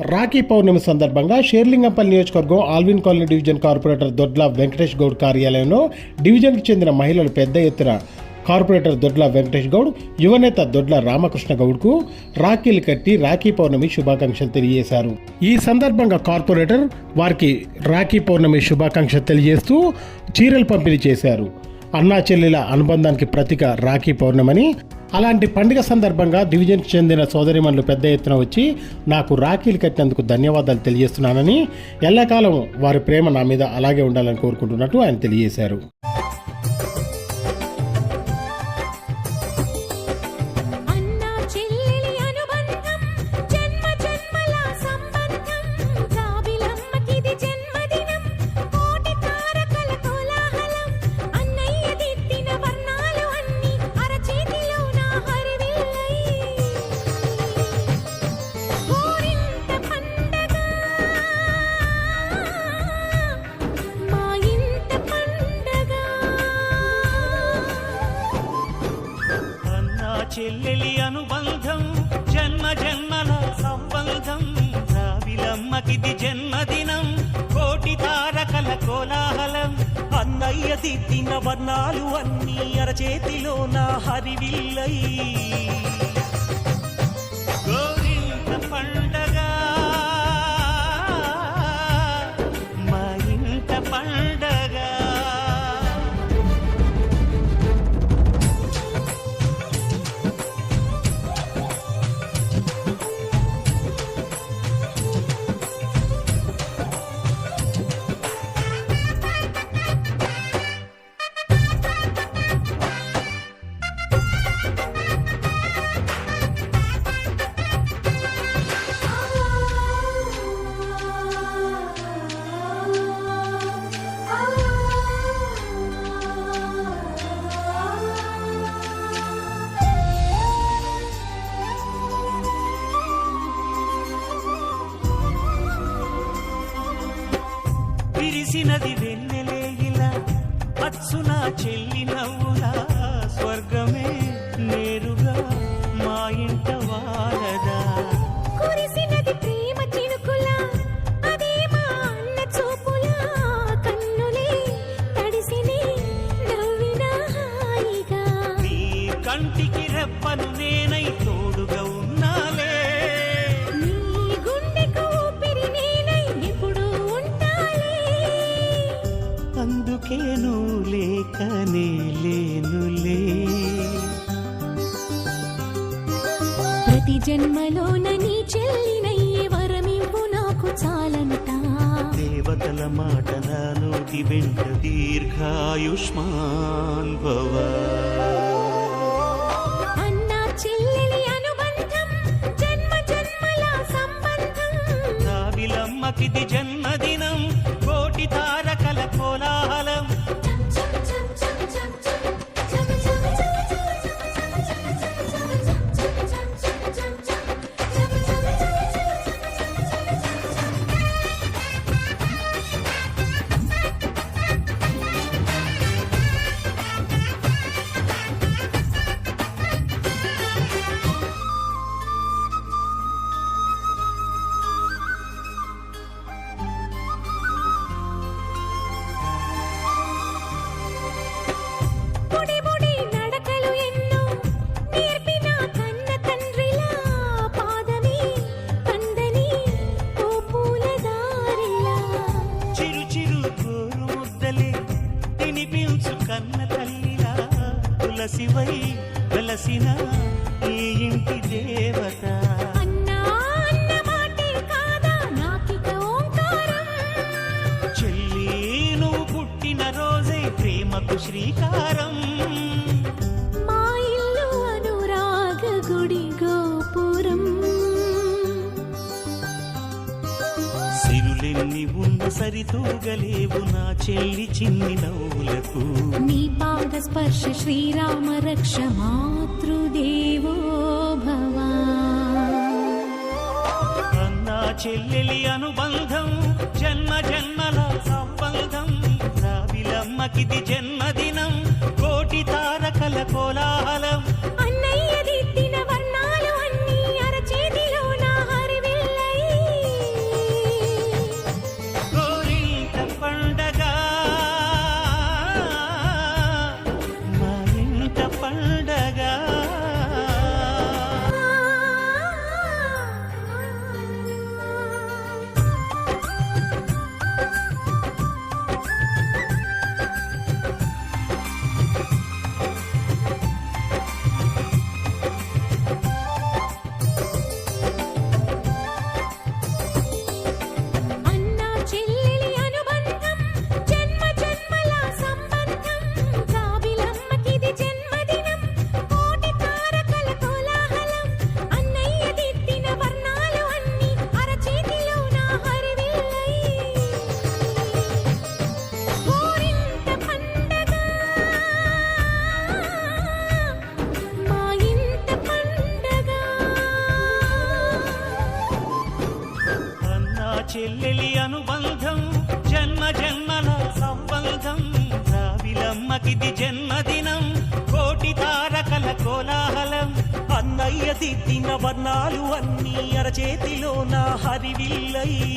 రాఖీ పౌర్ణమి సందర్భంగా షేర్లింగంపల్లి నియోజకవర్గం Allwyn colony division corporator Dodla Venkatesh Goud కార్యాలయంలో డివిజన్కి చెందిన మహిళలు పెద్ద ఎత్తున కార్పొరేటర్ దొడ్ల వెంకటేష్ గౌడ్ యువనేత దొడ్ల రామకృష్ణ గౌడ్కు రాఖీలు కట్టి రాఖీ పౌర్ణమి శుభాకాంక్షలు తెలియజేశారు. ఈ సందర్భంగా కార్పొరేటర్ వారికి రాఖీ పౌర్ణమి శుభాకాంక్షలు తెలియజేస్తూ చీరలు పంపిణీ చేశారు. అన్నా చెల్లెల అనుబంధానికి ప్రతీక రాఖీ పౌర్ణమని అలాంటి పండుగ సందర్భంగా డివిజన్కి చెందిన సోదరిమణులు పెద్ద ఎత్తున వచ్చి నాకు రాఖీలు కట్టినందుకు ధన్యవాదాలు తెలియజేస్తున్నానని ఎల్లకాలం వారి ప్రేమ నా మీద అలాగే ఉండాలని కోరుకుంటున్నట్టు ఆయన తెలియజేశారు. అన్నయ్య దిద్దిన వర్ణాలు అన్ని అరచేతిలో నా హరివిల్లై. విరిసినది వెన్నెలే ఇలా. అచ్చున చెల్లి నవ్వులా. స్వర్గమే నేరుగా మా ఇంట వారదా. కురిసినది ప్రేమ చినుకులా. అదే మా అన్న చూపులా. కన్నులే తడిసినే నవ్విన హాయిగా. నీ కంటికి రెప్పను నేనై తోడుగా ఉన్నాలే లేకనే లేనులే. ప్రతి జన్మలోన నీ చెల్లినయ్యే వరమివ్వు నాకు చాలంటా. దేవతల మాట నా నోటి వెంట దీర్ఘాయుష్మాన్ భవ. జన్మదినం కోటి తారకల తినిపించు కన్న తల్లిలా తులసివై వెలసిన ఈ ఇంటి దేవత. చెల్లి నువ్వు పుట్టిన రోజే ప్రేమకు శ్రీకారం. సిరులెన్ని ఉన్న సరితూగలేవు నా చెల్లి చిన్ని నవ్వులకు. నీ పాద స్పర్శ శ్రీరామ రక్ష మాతృదేవో భవ. అన్నా చెల్లెలి అనుబంధం జన్మ జన్మల సంబంధం. రావిలమ్మకిది జన్మదినం కోటి తారకల కోలాహలం. చెల్లెలి అనుబంధం జన్మ జన్మల సంబంధం. రావిలమ్మకిది జన్మదినం కోటి తారకల కోలాహలం. అన్నయ్య దిద్దిన వర్ణాలు అన్నీ అరచేతిలో నా హరివిల్లై.